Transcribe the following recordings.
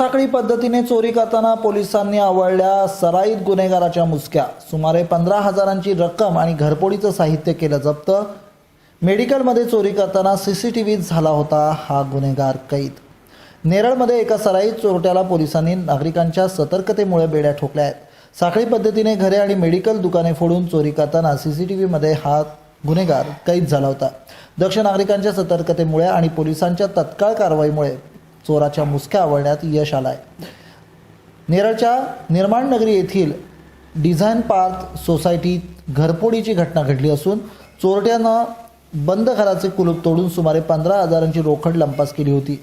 साखळी पद्धतीने चोरी करताना पोलिसांनी आवळल्या सराईत गुन्हेगाराच्या मुसक्या. सुमारे पंधरा हजारांची रक्कम आणि घरपोडीचं साहित्य केलं जप्त. मेडिकलमध्ये चोरी करताना सी सी टी व्हीत झाला होता हा गुन्हेगार कैद. नेरळमध्ये एका सराईत चोरट्याला पोलिसांनी नागरिकांच्या सतर्कतेमुळे बेड्या ठोकल्या आहेत. साखळी पद्धतीने घरे आणि मेडिकल दुकाने फोडून चोरी करताना सी सी टी व्हीमध्ये हा गुन्हेगार कैद झाला होता. दक्ष नागरिकांच्या सतर्कतेमुळे आणि पोलिसांच्या तत्काळ कारवाईमुळे चोराच्या मुसक्या आवळण्यात यश आलं आहे नेरळच्या निर्माण नगरी येथील डिझाईन पार्क सोसायटीत घरपोडीची घटना घडली असून चोरट्यानं बंद घराचे कुलूप तोडून सुमारे पंधरा हजारांची रोखड लंपास केली होती.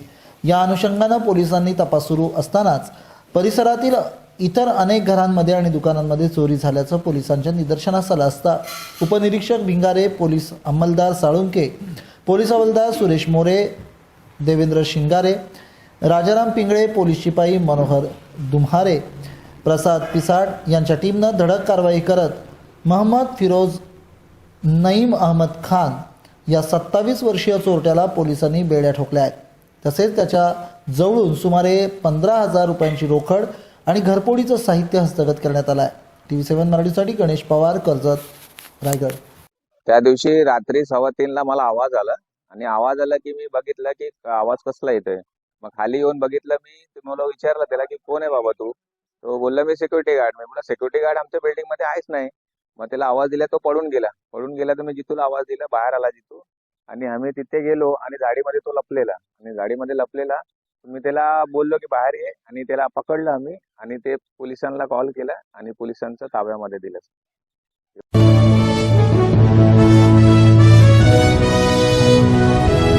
या अनुषंगानं पोलिसांनी तपास सुरू असतानाच परिसरातील इतर अनेक घरांमध्ये आणि दुकानांमध्ये चोरी झाल्याचं पोलिसांच्या निदर्शनास आलं असता उपनिरीक्षक भिंगारे पोलीस अंमलदार साळुंके पोलीस हवालदार सुरेश मोरे देवेंद्र शिंगारे राजाराम पिंगळे पोलीस शिपाई मनोहर दुम्हारे प्रसाद पिसाड यांच्या टीमनं धडक कारवाई करत महम्मद फिरोज नईम अहमद खान या सत्तावीस वर्षीय चोरट्याला पोलिसांनी बेड्या ठोकल्या आहेत. तसेच त्याच्या जवळून सुमारे पंधरा हजार रुपयांची रोकड आणि घरपोडीचं साहित्य हस्तगत करण्यात आलं आहे. टी व्ही सेव्हन मराठीसाठी गणेश पवार कर्जत रायगड. त्या दिवशी रात्री सव्वा तीनला मला आवाज आला आणि आवाज आला की मी बघितलं की आवाज कसला येतोय. मग खाली येऊन बघितलं मी तुम्हाला मला विचारलं त्याला की कोण आहे बाबा तू? तो बोलला मी सिक्युरिटी गार्ड मी बोला सिक्युरिटी गार्ड आमच्या बिल्डिंगमध्ये आहेच नाही. मग त्याला आवाज दिला तो पळून गेला. पळून गेला तर मी जिथून आवाज दिला बाहेर आला जिथून. आणि आम्ही तिथे गेलो आणि गाडीमध्ये तो लपलेला. आणि गाडीमध्ये लपलेला मी त्याला बोललो की बाहेर ये. आणि त्याला पकडलं आम्ही आणि ते पोलिसांना कॉल केला आणि पोलिसांचं ताब्यामध्ये दिलं.